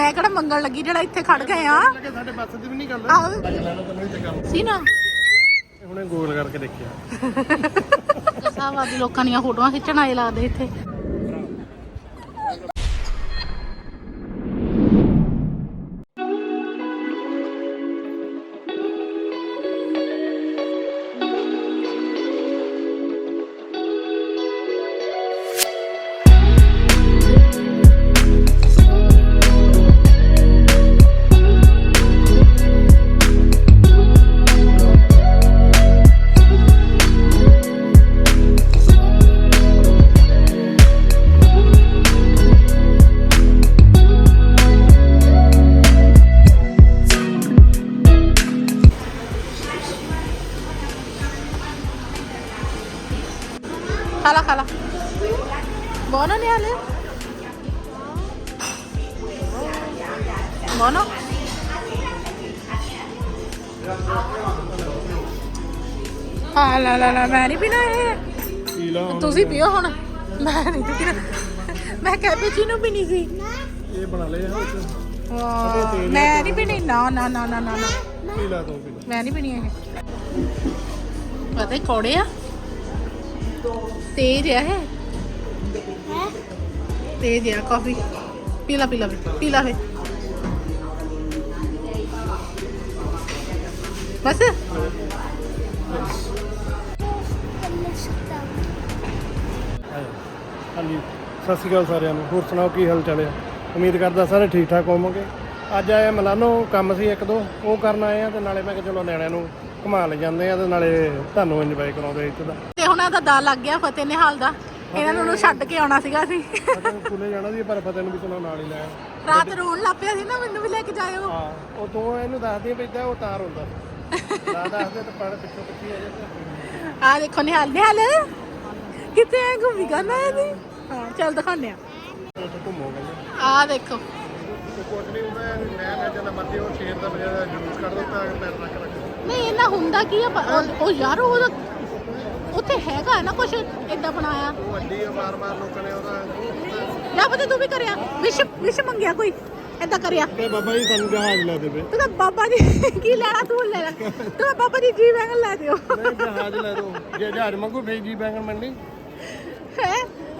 ਮੈਂ ਕਿਹੜਾ ਮੰਗਣ ਲੱਗੀ ਜਿਹੜਾ ਇੱਥੇ ਖੜ ਗਏ ਆ? ਸਾਡੇ ਬੱਸ ਦੀ ਵੀ ਨਹੀਂ ਗੱਲ। ਆਹੋ। ਲੱਗ ਲੈਣਾ ਤੈਨੂੰ ਤੇ ਕੰਮ ਸੀ ਨਾ ਹੁਣੇ ਗੋਲ ਕਰਕੇ ਦੇਖਿਆ। ਕਸਾਵਾਦੀ ਲੋਕਾਂ ਦੀਆਂ ਫੋਟੋਆਂ ਖਿੱਚਣ ਆਏ ਲੱਗਦੇ ਇੱਥੇ। ਬੋਨੋ ਨਹੀਂ ਹਾਲੇ ਬੋਨੋ ਆ ਲਾ ਲਾ ਲਾ ਮੈਂ ਨਹੀਂ ਪੀਣਾ ਇਹ ਤੁਸੀਂ ਪੀਓ ਹੁਣ ਮੈਂ ਨਹੀਂ ਪੀਣਾ ਮੈਂ ਕੈਪੇਚੀਨੋ ਪੀਣੀ ਸੀ ਇਹ ਬਣਾ ਲਏ ਆ ਉੱਥੇ ਵਾਹ, ਮੈਂ ਨਹੀਂ ਪੀਣੀ ਨਾ ਨਾ ਨਾ ਨਾ ਨਾ ਪੀ ਲਾ ਤੂੰ ਪੀ ਮੈਂ ਨਹੀਂ ਪੀਣੀ ਇਹ ਪਤਾ ਹੀ ਕੌੜੇ ਆ ਤੇਜ਼ ਆ ਇਹ ਤੇਜ਼ ਆ ਕਾਫੀ ਪੀ ਲਾ ਪੀ ਲਾ ਪੀ ਲਾ ਫੇ ਬਸ। ਹਾਂਜੀ। ਸਤਿ ਸ਼੍ਰੀ ਅਕਾਲ ਸਾਰਿਆਂ ਨੂੰ। ਹੋਰ ਸੁਣਾਓ ਕੀ ਹਾਲ ਚਾਲ ਹੈ ਉਮੀਦ ਕਰਦਾ ਸਾਰੇ ਠੀਕ ਠਾਕ ਹੋਵੋਗੇ। ਅੱਜ ਆਏ ਮਲਾਨੋ ਕੰਮ ਸੀ ਇੱਕ ਦੋ। ਉਹ ਕਰਨ ਆਏ ਆ ਤੇ ਨਾਲੇ ਮੈਂ ਕਿਹਾ ਚਲੋ ਨਿਆਣਿਆਂ ਨੂੰ ਘੁਮਾ ਲੈ ਜਾਂਦੇ ਆ ਤੇ ਨਾਲੇ ਤੁਹਾਨੂੰ ਇੰਜੋਏ ਕਰਾਉਂਦੇ ਇੱਥੇ ਦਾ। ਤੇ ਹੁਣ ਇਹਦਾ ਦਾ ਲੱਗ ਗਿਆ ਫਤਿਹ ਨਿਹਾਲ ਦਾ। ਇਹਨਾਂ ਨੂੰ ਉਹਨੂੰ ਛੱਡ ਕੇ ਆਉਣਾ ਸੀਗਾ ਅਸੀਂ। ਸਕੂਲੇ ਜਾਣਾ ਸੀ ਪਰ ਫਤਿਹ ਨੂੰ ਵੀ ਚਲੋ ਨਾਲ ਹੀ ਲੈ ਆਇਆ। ਰਾਤ ਰੋਣ ਲੱਗ ਪਿਆ ਸੀ ਨਾ ਮੈਨੂੰ ਵੀ ਲੈ ਕੇ ਜਾਇਓ। ਹਾਂ ਉਹ ਤੂੰ ਇਹਨੂੰ ਦੱਸਦੀ ਪੈਂਦਾ ਉਹ ਤਾਰ ਹੁੰਦਾ ਨਾ ਦੱਸਦੇ ਤਾਂ ਪੜ ਪਿੱਛੋਂ ਪਿੱਛੇ ਆ ਜਾਂਦੇ। ਆ ਦੇਖੋ ਨਿਹਾਲ ਨਿਹਾਲ। ਕਿੱਥੇ ਐ ਘੁੰਮੀ ਕਰਨਾ ਇਹਦੀ ਹਾਂ ਚੱਲ ਦਿਖਾਉਂਦੇ ਆ ਆ ਦੇਖੋ। ਕੁਝ ਨਹੀਂ ਹੁੰਦਾ ਮੈਂ ਮੈਂ ਜਦੋਂ ਮਰਜ਼ੀ ਉਹ ਸ਼ੇਰ ਦਾ ਬਜਾ ਜਲੂਸ ਕੱਢ ਦਿੱਤਾ ਪੈਰ ਰੱਖ ਰੱਖ। ਨਹੀਂ ਇਹਨਾਂ ਹੁੰਦਾ ਕੀ ਆ? ਪ- ਉਹ- ਉਹ ਯਾਰ ਉਹ ਉੱਥੇ ਹੈਗਾ ਨਾ ਕੁਝ ਇਦਾਂ ਬਣਾਇਆ। ਉਹ ਅੱਡੀ ਆ ਮਾਰ ਮਾਰ ਲੋਕਾਂ ਨੇ ਉਹਦਾ। ਜਾਂ ਪਤਾ ਤੂੰ ਵੀ ਕਰਿਆ। ਵਿਸ਼ ਵਿਸ਼ ਮੰਗਿਆ ਕੋਈ? ਇਦਾਂ ਕਰਿਆ। ਤੇ ਬਾਬਾ ਜੀ ਸਾਨੂੰ ਜਹਾਜ਼ ਲੈ ਦੇਵੇ। ਤੂੰ ਤਾਂ ਬਾਬਾ ਜੀ ਕੀ ਲੈਣਾ ਤੂੰ ਲੈ ਲੈ। ਤੂੰ ਤਾਂ ਬਾਬਾ ਜੀ ਜੀ ਵੈਗਨ ਲੈ ਦਿਓ। ਨਹੀਂ ਜਹਾਜ਼ ਲੈ ਦੋ ਜੇ ਜਹਾਜ਼ ਮੰਗੂ ਫੇਰ ਜੀ ਬੈਂਗਣ ਮੰਡੀ ਹੈ?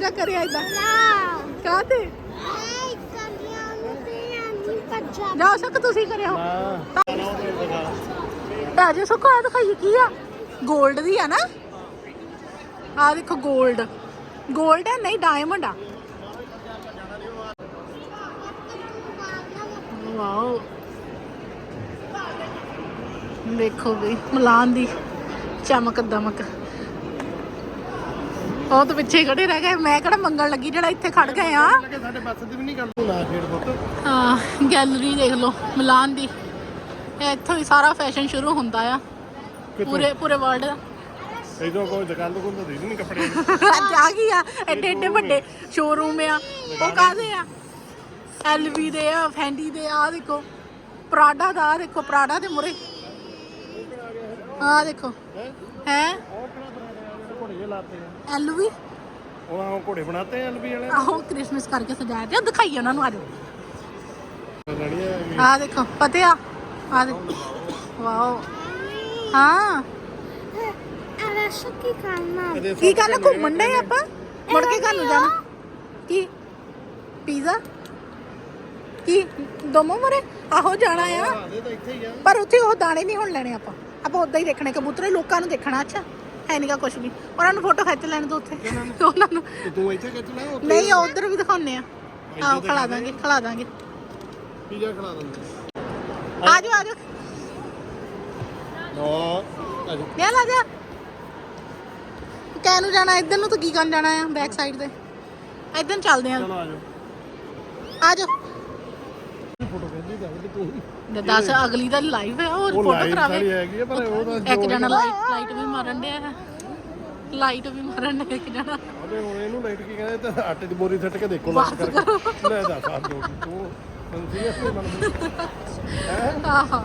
ਜਾਂ ਕਰਿਆ ਇਦਾਂ ਕਾਤੇ ਜਾ ਸਕ ਤੁਸੀਂ ਕਰਿਓ। ਹਾਂ ਤਾਂ ਜੇ ਸੋ ਕਾ ਦਿਖਾਈ ਕੀ ਆ? 골ਡ ਦੀ ਆ ਨਾ? ਆ ਦੇਖੋ 골ਡ 골ਡ ਹੈ ਨਹੀਂ ਡਾਇਮੰਡ ਆ। ਵਾਓ ਦੇਖੋ ਵੀ ਮਲਾਨ ਦੀ ਚਮਕ ਦਮਕ। ਉਹ ਤਾਂ ਪਿੱਛੇ ਖੜੇ ਰਹਿ ਗਏ। ਮੈਂ ਕਿਹੜਾ ਮੰਗਣ ਲੱਗੀ ਜਿਹੜਾ ਇੱਥੇ ਖੜ ਗਏ ਆ? ਲੱਗੇ ਸਾਡੇ ਬੱਸ ਦੀ ਵੀ ਨਹੀਂ ਗੱਲ ਨਾ ਖੇਡ ਪੁੱਤ ਹਾਂ ਗੈਲਰੀ ਦੇਖ ਲਓ ਮਿਲਾਨ ਦੀ। ਇੱਥੋਂ ਹੀ ਸਾਰਾ ਫੈਸ਼ਨ ਸ਼ੁਰੂ ਹੁੰਦਾ ਆ। ਪੂਰੇ ਪੂਰੇ ਵਰਲਡ ਦਾ। ਇਦੋਂ ਕੋਈ ਦੁਕਾਨ ਤੋਂ ਕੋਈ ਦੇ ਨਹੀਂ ਕੱਪੜੇ। ਅੱਜ ਆ ਗਈ ਆ ਐਡੇ ਐਡੇ ਵੱਡੇ ਸ਼ੋਰੂਮ ਆ। ਉਹ ਕਾਹਦੇ ਆ? ਐਲਵੀ ਦੇ ਆ ਫੈਂਡੀ ਦੇ ਆ ਦੇਖੋ। ਪ੍ਰਾਡਾ ਦਾ ਆਹ ਦੇਖੋ ਪ੍ਰਾਡਾ ਦੇ ਮੁਰੇ ਆ ਦੇਖੋ। ਹੈਂ? ਘੋੜੇ ਲਾਤੇ ਐਲਵੀ ਉਹ ਆਹ ਘੋੜੇ ਬਣਾਤੇ ਆ ਐਲਬੀ ਵਾਲੇ ਆਹੋ ਕ੍ਰਿਸਮਸ ਕਰਕੇ ਸਜਾਇਆ ਤੇ ਉਹ ਦਿਖਾਈ ਉਹਨਾਂ ਨੂੰ ਆ ਲੜੀਆਂ ਆ ਦੇਖੋ ਪਤੇ ਆ ਆ ਦੇ ਵਾਓ। ਹਾਂ। ਕੀ ਕਰਨਾ? ਘੁੰਮਣ ਡਏ ਆਪਾਂ? ਮੁੜ ਕੇ ਘਰ ਨੂੰ ਜਾਣਾ? ਕੀ? ਪੀਜ਼ਾ? ਕੀ? ਦੋਮੋ ਮਰੇ? ਆਹੋ ਜਾਣਾ ਆ। ਆਦੇ ਤਾਂ ਇੱਥੇ ਹੀ ਆ। ਪਰ ਉੱਥੇ ਉਹ ਦਾਣੇ ਨਹੀਂ ਹੁਣ ਲੈਣੇ ਆਪਾਂ। ਆਪਾਂ ਉਦਾਂ ਹੀ ਦੇਖਣੇ ਕਬੂਤਰੇ ਲੋਕਾਂ ਨੂੰ ਦੇਖਣਾ ਅੱਛਾ। ਹੈ ਨਹੀਂਗਾ ਕੁਝ ਵੀ। ਉਹਨਾਂ ਨੂੰ ਫੋਟੋ ਖਿੱਚ ਲੈਣ ਦੋ ਉੱਥੇ। ਉਹਨਾਂ ਨੂੰ। ਤੇ ਤੂੰ ਇੱਥੇ ਕਿੱਥਣਾ ਉੱਥੇ ਨਹੀਂ ਉਧਰ ਵੀ ਦਿਖਾਉਣੇ ਆ। ਆਓ ਖਿਲਾ ਦਾਂਗੇ ਖਿਲਾ ਦਾਂਗੇ। ਪੀਜ਼ਾ ਖਿਲਾ ਦਿੰਦੇ ਆ। ਜਾਓ ਆ ਜਾਓ। ਨੋ ਅਜੇ ਲੈ ਲਾ ਜਾ। ਕਹਿ ਨੂੰ ਜਾਣਾ ਇੱਧਰ ਨੂੰ ਤਾਂ ਕੀ ਕਰਨ ਜਾਣਾ ਆ ਬੈਕ ਸਾਈਡ ਤੇ। ਇੱਧਰ ਨੂੰ ਚੱਲਦੇ ਆ। ਚਲੋ ਆ ਜਾਓ। ਫੋਟੋ ਖਿੱਚੀ ਜਾ ਤੂੰ ਤੇ ਦੱਸ ਅਗਲੀ ਦਾ ਲਾਈਵ ਹੈ ਉਹ ਉਹ ਫੋਟੋ ਲਾਈਵ ਕਰਾਵੇ। ਸਾਰੀ ਹੈਗੀ ਆ ਪਰ ਉਹ ਤਾਂ ਇੱਕ ਜਣਾ ਲਾਈਟ ਲਾਈਟ ਵੀ ਮਾਰਨ ਡਿਆ ਹੈ। ਲਾਈਟ ਵੀ ਮਾਰਨ ਡਿਆ ਇੱਕ ਜਣਾ। ਅਬੇ ਹੁਣ ਇਹਨੂੰ ਲਾਈਟ ਕੀ ਕਹਿੰਦੇ ਤੇ ਆਟੇ ਦੀ ਬੋਰੀ ਸੱਟ ਕੇ ਦੇਖੋ ਲੱਗ ਕਰਕੇ। ਲੈ ਦੱਸ ਆ ਦੋ। ਤੂੰ ਸੀਰੀਅਸਲੀ ਮੰਨ ਆਹਾ।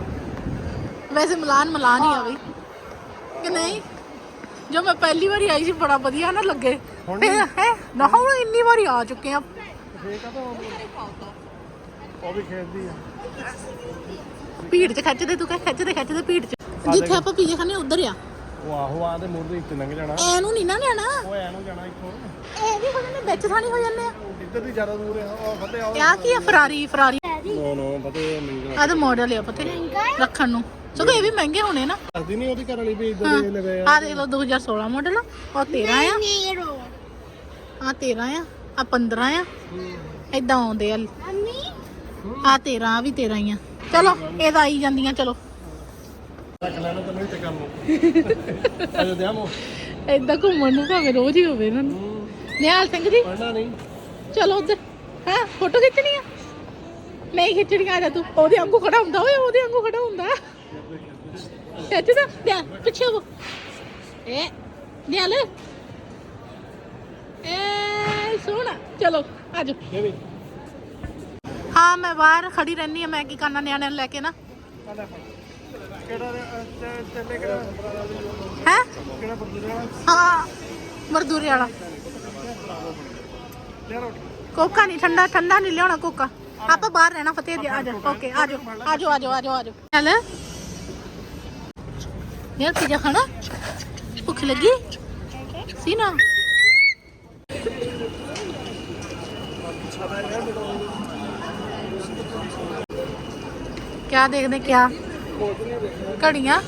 ਵੈਸੇ ਮਲਾਨ ਮਲਾਨ ਹੀ ਆ ਬਈ। ਕਿ ਨਹੀਂ? ਜੋ ਮੈਂ ਪਹਿਲੀ ਵਾਰੀ ਆਈ ਸੀ ਬੜਾ ਵਧੀਆ ਨਾ ਲੱਗੇ। ਹੁਣ ਫਿਰ ਹੈ? ਨਾ ਹੁਣ ਇੰਨੀ ਵਾਰੀ ਆ ਚੁੱਕੇ ਆ। ਫੇਕ ਆ ਤਾਂ ਉਹ ਵੀ ਖੇਡਦੀ ਆ। ਭੀੜ 'ਚ ਖਿੱਚਦੇ ਤੂੰ ਕਹਿ ਖਿੱਚਦੇ ਖਿੱਚਦੇ ਭੀੜ 'ਚ। ਜਿੱਥੇ ਆਪਾਂ ਪੀਜੇ ਖਾਣੇ ਉਧਰ ਆ। ਉਹ ਆਹੋ ਆ ਦੇ ਮੂੰਹ ਦੇ ਵਿੱਚ ਲੰਘ ਜਾਣਾ। ਐਨੂੰ ਨਹੀਂ ਨਾ ਲੈਣਾ। ਉਹ ਐ ਨੂੰ ਜਾਣਾ ਇੱਥੋਂ। ਇਹ ਵੀ ਹੋ ਜਾਂਦੇ ਵਿੱਚ ਥਾਣੀ ਹੋ ਜਾਂਦੇ ਆ। ਇੱਧਰ ਦੀ ਜ਼ਿਆਦਾ ਦੂਰ ਆ। ਉਹ ਫਤੇ ਆਓ ਆ ਕੀ ਆ ਫਰਾਰੀ ਫਰਾਰੀ। ਨੋ ਨੋ ਫਤੇ ਮਿੰਗਾ ਆ। ਤਾਂ ਮਾਡਲ ਆ ਪਤੇ ਰੱਖਣ ਨੂੰ। ਸਗੋਂ ਇਹ ਵੀ ਮਹਿੰਗੇ ਹੋਣੇ ਨਾ। ਦੱਸਦੀ ਨਹੀਂ ਉਹਦੀ ਘਰ ਵਾਲੀ ਵੀ ਇੱਧਰ ਦੇ ਲਵੇ ਆ। ਆ ਦੇਖ ਲਓ 2016 ਮਾਡਲ ਉਹ 13 ਆ। ਆ। 13 ਆ। ਆ 15 ਆ। ਇਦਾਂ ਆਉਂਦੇ ਆ। ਆ 13 ਆ ਵੀ 13 ਹੀ ਆ। ਚਲੋ ਇਹ ਤਾਂ ਆਈ ਜਾਂਦੀਆਂ ਚਲੋ। ਰੱਖ ਲੈਣਾ ਤੈਨੂੰ ਇੱਥੇ ਕੰਮ ਅਜੋ ਦਿਆਮੋ ਇਦਾਂ ਘੁੰਮਣ ਨੂੰ ਭਾਵੇਂ ਰੋਜ਼ ਹੀ ਹੋਵੇ ਇਹਨਾਂ ਨੂੰ। ਨਿਹਾਲ ਸਿੰਘ ਜੀ। ਪੜਨਾ ਨਹੀਂ। ਚਲੋ ਉਧਰ। ਹਾਂ ਫੋਟੋ ਖਿੱਚਣੀ ਆ? ਨਹੀਂ ਖਿੱਚਣੀ ਆ ਜਾ ਤੂੰ। ਉਹਦੇ ਵਾਂਗੂ ਖੜਾ ਹੁੰਦਾ, ਓਏ, ਉਹਦੇ ਵਾਂਗੂ ਖੜਾ ਹੁੰਦਾ। ਖਿੱਚਦਾ ਲੈ, ਪਿੱਛੇ ਉਹ ਏ ਨਿਹਾਲ। ਏ ਸੋਹਣਾ ਚਲੋ ਆਜੋ ਇਹ ਹਾਂ, ਮੈਂ ਬਾਹਰ ਖੜੀ ਰਹਿੰਦੀ ਆ ਮੈਂ ਕੀ ਕਰਨਾ ਨਿਆਣਿਆਂ ਨੂੰ ਲੈ ਕੇ ਨਾ। ਕਿਹੜਾ ਹੈ? ਹਾਂ, ਮਰਦੂਰੇ ਵਾਲਾ। ਕੋਕਾ ਨਹੀਂ ਠੰਡਾ ਠੰਡਾ ਨਹੀਂ ਲਿਆਉਣਾ ਕੋਕਾ। ਆਪਾਂ ਬਾਹਰ ਰਹਿਣਾ, ਫਤਿਹ ਜੀ ਆ ਜਾ ਓਕੇ ਆ ਜਾ ਆ ਜਾ ਆ ਜਾ ਆ ਜਾ ਆ ਜਾ ਚੱਲ। ਯਾਰ, ਪੀਜ਼ਾ ਖਾਣਾ? ਭੁੱਖ ਲੱਗੀ? ਸੀ ਨਾ? ਕਿਆ ਦੇਖਦੇ, ਕਿਆ? ਘੜੀਆਂ?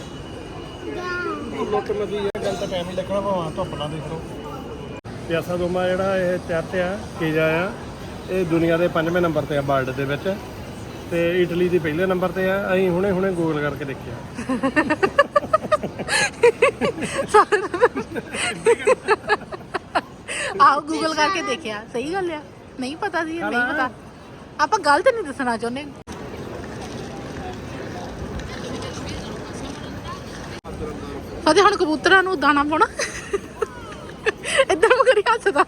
ਲੁੱਟ ਮਦੀ ਇਹ ਗੱਲ ਤਾਂ ਟਾਈਮ ਹੀ ਲੱਗਣਾ ਭਾਵਾਂ, ਧੁੱਪ ਨਾ ਦੇਖ। ਪਿਆਸਾ ਦੋਮਾ ਜਿਹੜਾ ਇਹ ਚਰਚ ਆ, ਪੀਜ਼ਾ ਆ। ਇਹ ਦੁਨੀਆ ਦੇ ਪੰਜਵੇਂ ਨੰਬਰ ਤੇ ਆ ਵਰਲਡ ਦੇ ਵਿੱਚ। ਤੇ ਇਟਲੀ ਦੀ ਪਹਿਲੇ ਨੰਬਰ ਤੇ ਆ। ਅਸੀਂ ਹੁਣੇ ਹੁਣੇ ਗੂਗਲ ਕਰਕੇ ਦੇਖਿਆ। ਆਓ ਗੂਗਲ ਕਰਕੇ ਦੇਖਿਆ। ਸਹੀ ਗੱਲ ਆ। ਨਹੀਂ ਪਤਾ ਸੀ ਨਹੀਂ ਪਤਾ। ਆਪਾਂ ਗਲਤ ਨਹੀਂ ਦੱਸਣਾ ਚਾਹੁੰਦੇ। ਫਤੇ ਹੁਣ ਕਬੂਤਰਾਂ ਨੂੰ ਦਾਣਾ ਪਾਉਣਾ। ਇਦਾਂ ਕਰੀ ਹੱਸਦਾ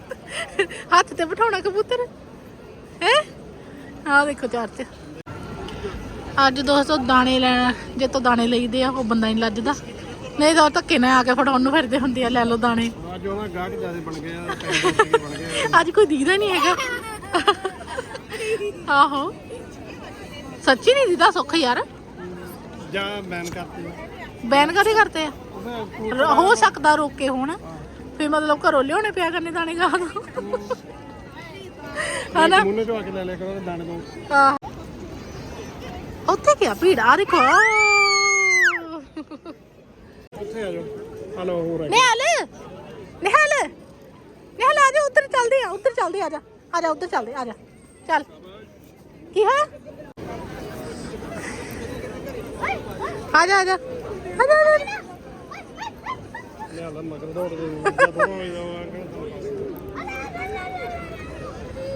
ਹੱਥ ਤੇ ਬਿਠਾਉਣਾ ਕਬੂਤਰ। ਆਹ ਦੇਖੋ ਚਾਰ ਚ ਅੱਜ ਦੋਸਤੋ ਦਾਣੇ ਲੈਣ ਜੇ ਤੋਂ ਦਾਣੇ ਲਈਦੇ ਆ ਉਹ ਬੰਦਾ ਨਹੀਂ ਲੱਜਦਾ। ਨਹੀਂ ਤਾਂ ਉਹ ਧੱਕੇ ਨਾਲ ਆ ਕੇ ਫੜਾਉਣ ਨੂੰ ਫਿਰਦੇ ਹੁੰਦੇ ਆ ਲੈ ਲਓ ਦਾਣੇ। ਅੱਜ ਉਹਨਾਂ ਗਾਹਕ ਜ਼ਿਆਦਾ ਬਣ ਗਏ ਆ ਟਾਈਮ ਬਣ ਗਏ ਅੱਜ ਕੋਈ ਦੀਦਾ ਨਹੀਂ ਹੈਗਾ। ਆਹੋ। ਸੱਚੀ ਨਹੀਂ ਦੀਦਾ ਸੁੱਖ ਯਾਰ। ਜਾਂ ਬੈਨ ਕਰਤੀ। ਬੈਨ ਕਦੇ ਕਰਤੇ ਹੋ ਸਕਦਾ ਰੋਕੇ ਹੋਣ। ਫੇ ਮਤਲਬ ਘਰੋਂ ਲਿਆਉਣੇ ਪਿਆ ਕਰਨੇ ਦਾਣੇ ਗਾ ਨੂੰ ਹਨਾ? ਮੂੰਹ ਚੋਂ ਆ ਕੇ ਲੈ ਲਿਆ ਕਰੋ ਦਾਣੇ ਤੋਂ ਆਹ। ਉੱਥੇ ਕੀ ਆ? ਭੀੜ? ਆ ਦੇਖੋ ਉੱਥੇ ਆ ਜਾਓ। ਹਲੋ ਹੋ ਰਿਹਾ ਨਿਹਾਲ ਨਿਹਾਲ ਨਿਹਾਲ ਆ ਜਾ ਉੱਧਰ ਚੱਲਦੇ ਆ ਉੱਧਰ ਚੱਲਦੇ ਆ ਜਾ ਆ ਜਾ ਉੱਧਰ ਚੱਲਦੇ ਆ ਜਾ ਚੱਲ। ਕੀ ਹੈ ਆ ਜਾ ਆ ਜਾ। ਆ ਜਾ ਆ ਜਾ। ਲਿਆ ਲਾ ਮਗਰ ਦੌੜ ਦੇ ਜਦੋਂ ਹੋਈ ਜਾਵਾਂਗੇ।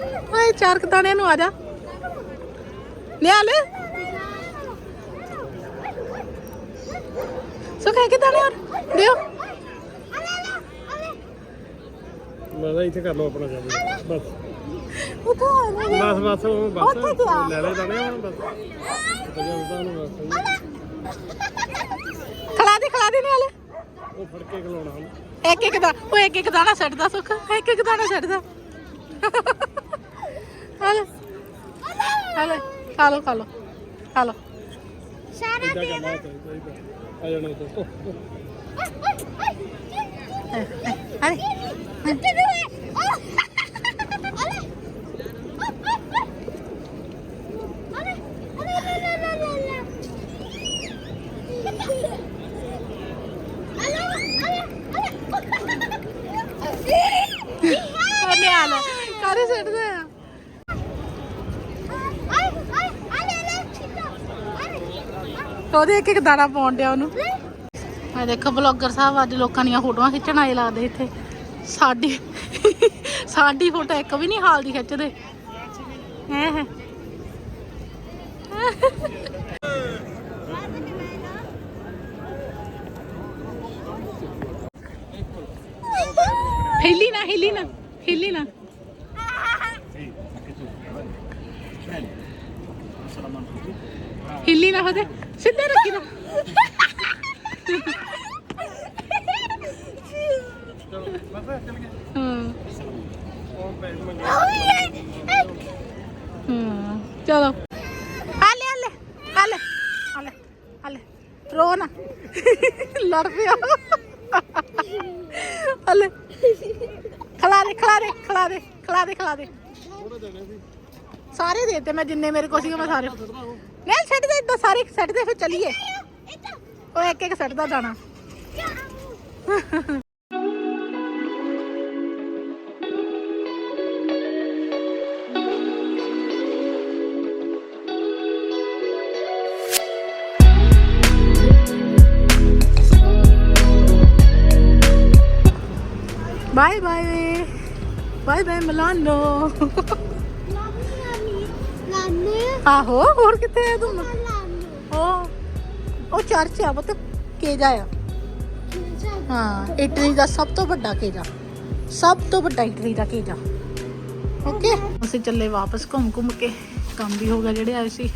ਓਏ ਚਾਰ ਕੁ ਦਾਣਿਆਂ ਨੂੰ ਆ ਜਾ। ਨਿਹਾਲ। ਸੋ ਕਹਿ ਕੇ ਦਾਣੇ ਹੋਰ ਦਿਓ। ਮੈਂ ਤਾਂ ਇੱਥੇ ਕਰ ਲਓ ਆਪਣਾ ਕੰਮ। ਬਸ। ਉਠਾ ਬਸ ਬਸ ਉਹ ਬਸ। ਉੱਥੇ। ਲੈ ਲੈ ਦਾਣੇ ਹੁਣ ਬਸ। ਨੂੰ ਬਸ। ਖਲਾ ਦੇ ਖਲਾ ਦੇ ਨਿਹਾਲ। ਉਹ ਫੜ ਕੇ ਖਲਾਉਣਾ ਹੁਣ। ਇੱਕ ਇੱਕ ਦਾ ਉਹ ਇੱਕ ਇੱਕ ਦਾਣਾ ਛੱਡਦਾ ਸੁੱਖ। ਇੱਕ ਇੱਕ ਦਾਣਾ ਛੱਡਦਾ ਹਲ ਹਲ ਖਾ ਲੋ ਖਾ ਉਹਦੇ ਇੱਕ ਇੱਕ ਦਾਣਾ ਪਾਉਣ ਡਿਆ ਉਹਨੂੰ ਆ ਦੇਖੋ ਬਲੌਗਰ ਸਾਹਿਬ ਅੱਜ ਲੋਕਾਂ ਦੀਆਂ ਫੋਟੋਆਂ ਖਿੱਚਣ ਆਏ ਲੱਗਦੇ ਇੱਥੇ ਸਾਡੀ ਸਾਡੀ ਫੋਟੋ ਇੱਕ ਵੀ ਨਹੀਂ ਹਾਲ ਦੀ ਖਿੱਚਦੇ ਹੈ ਹੈ ਹਿੱਲੀ ਨਾ ਹਿੱਲੀ ਨਾ ਹਿੱਲੀ ਨਾ ਹਿੱਲੀ ਨਾ ਹੋਦੇ ਸਿੱਧੇ ਰੱਖੀ ਨਾ। ਹਾਂ ਹਾਂ ਚਲੋ ਹਲੇ ਹਲੇ ਹਲੇ ਰੋ ਨਾ। ਲੜ ਪਿਆ ਹਲੇ ਖਲਾ ਦੇ ਖਲਾ ਦੇ ਖਲਾ ਦੇ ਖਲਾ ਦੇ ਖਲਾ ਦੇ। ਸਾਰੇ ਦੇ ਦਿੱਤੇ ਮੈਂ ਜਿੰਨੇ ਮੇਰੇ ਕੋਲ ਸੀਗੇ ਮੈਂ ਸਾਰੇ ਨਹੀਂ ਛੱਡ ਦੇ, ਇਦਾਂ ਸਾਰੇ ਛੱਡ ਦੇ, ਫਿਰ ਚੱਲੀਏ। ਉਹ ਇੱਕ ਇੱਕ ਛੱਡਦਾ ਜਾਣਾ। ਬਾਏ ਬਾਏ ਬਾਏ ਬਾਏ ਮਲਾਨੋ ਆਹੋ, ਹੋਰ ਕਿੱਥੇ ਆ ਤੂੰ? ਉਹ ਉਹ ਚਰਚ ਆ, ਪੁੱਤ, ਕੇਜਾ ਆ। ਹਾਂ, ਇਟਲੀ ਦਾ ਸਭ ਤੋਂ ਵੱਡਾ ਕੇਜਾ। ਸਭ ਤੋਂ ਵੱਡਾ ਇਟਲੀ ਦਾ ਕੇਜਾ। ਓਕੇ? ਅਸੀਂ ਚੱਲੇ ਵਾਪਸ ਘੁੰਮ ਘੁੰਮ ਕੇ। ਕੰਮ ਵੀ ਹੋ ਗਿਆ ਜਿਹੜੇ ਆਏ ਸੀ।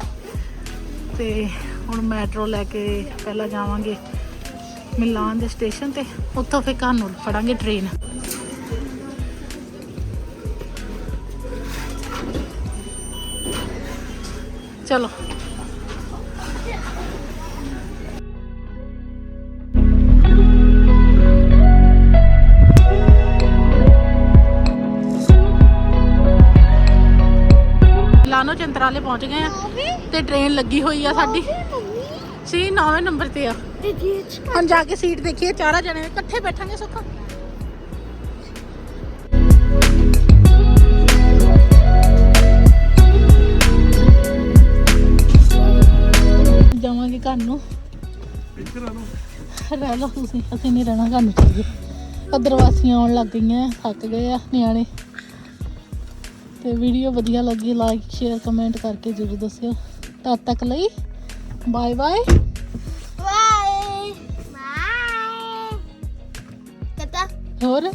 ਤੇ ਹੁਣ ਮੈਟਰੋ ਲੈ ਕੇ ਪਹਿਲਾਂ ਜਾਵਾਂਗੇ। ਮਿਲਾਨ ਦੇ ਸਟੇਸ਼ਨ ਤੇ। ਉੱਥੋਂ ਫਿਰ ਘਰ ਨੂੰ ਫੜਾਂਗੇ ਟ੍ਰੇਨ ਚਲੋ। ਲਾਨੋ ਚੰਤਰਾਲੇ ਪਹੁੰਚ ਗਏ ਆ ਤੇ ਟ੍ਰੇਨ ਲੱਗੀ ਹੋਈ ਆ ਸਾਡੀ। ਸੀ 9ਵੇਂ ਨੰਬਰ ਤੇ ਆ। ਹੁਣ ਜਾ ਕੇ ਸੀਟ ਦੇਖੀਏ ਚਾਰਾ ਜਣੇ ਇਕੱਠੇ ਬੈਠਾਂਗੇ ਸੁੱਖਾ। ਜਾਵਾਂਗੇ ਘਰ ਨੂੰ। ਰਹਿ ਲਓ ਤੁਸੀਂ ਅਸੀਂ ਨਹੀਂ ਰਹਿਣਾ ਘਰ ਨੂੰ ਚੱਲੀਏ। ਉਧਰ ਵਾਸੀਆਂ ਆਉਣ ਲੱਗ ਗਈਆਂ ਥੱਕ ਗਏ ਆ ਨਿਆਣੇ। ਤੇ ਵੀਡੀਓ ਵਧੀਆ ਲੱਗੀ ਲਾਈਕ ਸ਼ੇਅਰ ਕਮੈਂਟ ਕਰਕੇ ਜ਼ਰੂਰ ਦੱਸਿਓ। ਤਦ ਤੱਕ ਲਈ ਬਾਏ ਬਾਏ. ਹੋਰ.